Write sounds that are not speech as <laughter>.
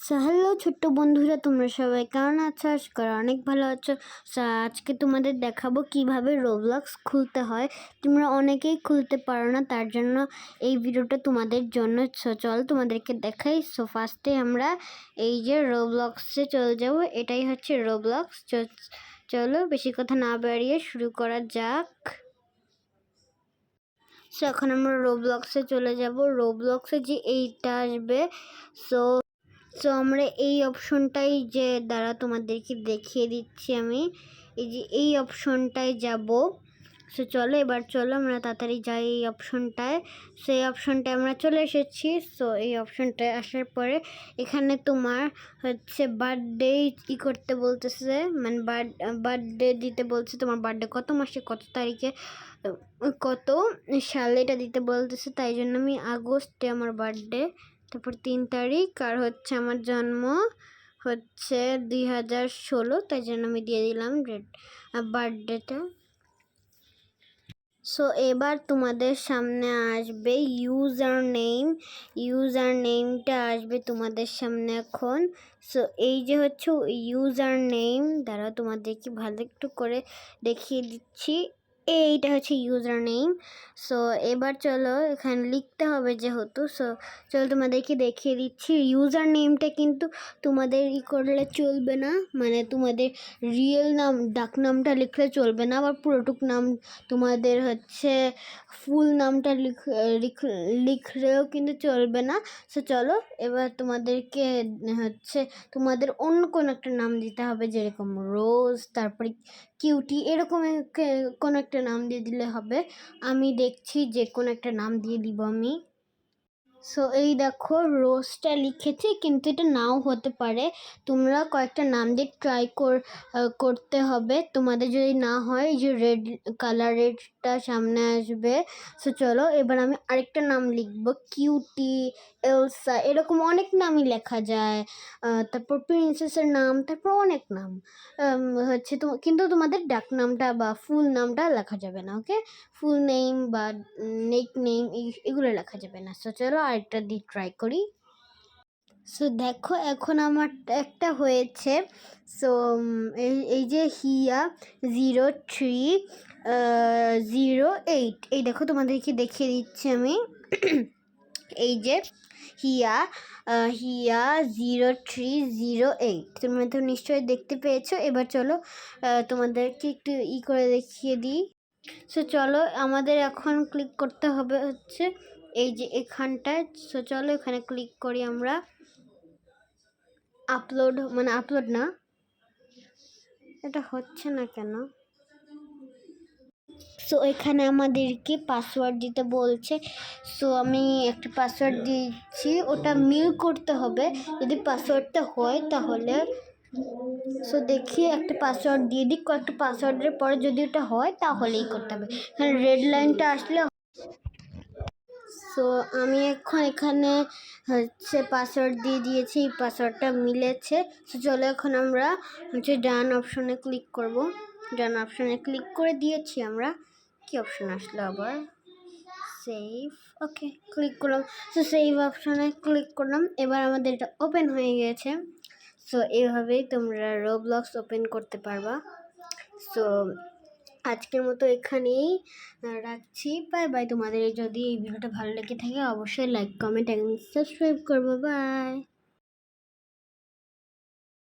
So hello ছোট্ট বন্ধুরা, তোমরা সবাই কেমন আছো? আশা করি অনেক ভালো আছো। আজকে তোমাদের দেখাবো কীভাবে রোবলক্স খুলতে হয়। তোমরা অনেকেই খুলতে পারো না, তার জন্য এই ভিডিওটা তোমাদের জন্য। চল তোমাদেরকে দেখাই। সো ফার্স্টে আমরা এই যে রোবলক্সে চলে যাব। এটাই হচ্ছে রোবলক্স চলো বেশি কথা না বাড়িয়ে শুরু করা যাক। সো এখন আমরা রোবলক্সে চলে যাব। রোবলক্সে যে এইটা আসবে। সো সো আমরা এই অপশনটাই যে, দ্বারা তোমাদেরকে দেখিয়ে দিচ্ছি আমি। এই যে, এই অপশনটায় যাব। সো চলো, এবার চলো, আমরা তাড়াতাড়ি যাই এই অপশনটায় সেই অপশনটায় আমরা চলে এসেছি। সো এই অপশনটায় আসার পরে এখানে তোমার হচ্ছে বার্থডে ই করতে বলতেছে? মানে বার্থডে দিতে বলছে, তোমার বার্থডে কত মাসে, কত তারিখে, কত সালে এটা দিতে বলতেছে, তাই জন্য আমি আগস্টে আমার বার্থডে তারপর তিন তারিখ আর হচ্ছে আমার জন্ম হচ্ছে দুই হাজার ষোলো, তাই জন্য আমি দিয়ে দিলাম ডেট বার্থডেটা সো এবার তোমাদের সামনে আসবে ইউজার নেম ইউজার নেমটা আসবে তোমাদের সামনে এখন। সো এই যে হচ্ছে ইউজার নেম দ্বারা তোমাদেরকে ভালো একটু করে দেখিয়ে দিচ্ছি। এইটা হচ্ছে ইউজার নেম সো এবার চলো এখানে লিখতে হবে যেহেতু। সো চলো তোমাদেরকে দেখিয়ে দিচ্ছি ইউজার নেমটা কিন্তু তোমাদের ই করলে চলবে না। মানে তোমাদের রিয়েল নাম, ডাক নামটা লিখলে চলবে না, আবার পুরোটুক নাম তোমাদের হচ্ছে ফুল নামটা লিখ লিখলেও কিন্তু চলবে না। সো চলো এবার তোমাদেরকে হচ্ছে তোমাদের অন্য কোনো একটা নাম দিতে হবে, যেরকম রোজ তারপরে কিউটি এরকম কোনো একটা নাম দিয়ে দিলে হবে। আমি দেখছি যে কোনো একটা নাম দিয়ে দিব আমি। সো এই দেখো, রোজটা লিখেছি, কিন্তু এটা নাও হতে পারে। তোমরা কয়েকটা নাম দিয়ে ট্রাই করতে হবে। তোমাদের যদি না হয় যে রেড কালারেরটা সামনে আসবে। সো চলো, এবার আমি আরেকটা নাম লিখব। কিউটি এলসা এরকম অনেক নামই লেখা যায়। তারপর প্রিন্সেসের নাম, তারপর অনেক নাম। হচ্ছে তো, কিন্তু তোমাদের ডাক নামটা বা ফুল নামটা লেখা যাবে না ওকে ফুল নেম বা নেক নেম এগুলো লেখা যাবে না। সো চলো আরেকটা দিয়ে ট্রাই করি। সো দেখো, এখন আমার একটা হয়েছে। সো এই যে হিয়া জিরো থ্রি জিরো এইট এই দেখো, তোমাদেরকে দেখিয়ে দিচ্ছি আমি। <clears throat> এই যে হিয়া হিয়া জিরো থ্রি জিরো এইট তোমরা তো নিশ্চয়ই দেখতে পেয়েছ। এবার চলো তোমাদেরকে একটু ই করে দেখিয়ে দিই। সো চলো, আমাদের এখন ক্লিক করতে হবে হচ্ছে এই যে এখানটায়। সো চলো, এখানে ক্লিক করি আমরা। আপলোড মানে আপলোড না। এটা হচ্ছে না কেন? সো এখানে আমাদেরকে পাসওয়ার্ড দিতে বলছে। সো আমি একটা পাসওয়ার্ড দিচ্ছি। ওটা মিল করতে হবে। যদি পাসওয়ার্ডটা হয় তাহলে সো দেখি একটা পাসওয়ার্ড দিয়ে দিই কয়েকটা পাসওয়ার্ডের পরে যদি ওটা হয় তাহলেই করতে হবে। এখানে রেড লাইনটা আসলে সো আমি এখন এখানে হচ্ছে পাসওয়ার্ড দিয়ে দিয়েছি, এই পাসওয়ার্ডটা মিলেছে। সো চলো এখন আমরা হচ্ছে ডান অপশনে ক্লিক করব। ডান অপশনে ক্লিক করে দিয়েছি আমরা। কি অপশন আসলো আবার? সেভ ওকে ক্লিক করলাম। সো সেভ অপশনে ক্লিক করলাম। এবার আমাদের এটা ওপেন হয়ে গেছে। সো এভাবেই তোমরা রোবলক্স ওপেন করতে পারবা। সো আজকের মতো এখানেই রাখছি। বাই বাই তোমাদের। যদি এই ভিডিওটা ভালো লেগে থাকে, অবশ্যই লাইক কমেন্ট এবং সাবস্ক্রাইব করব। বাই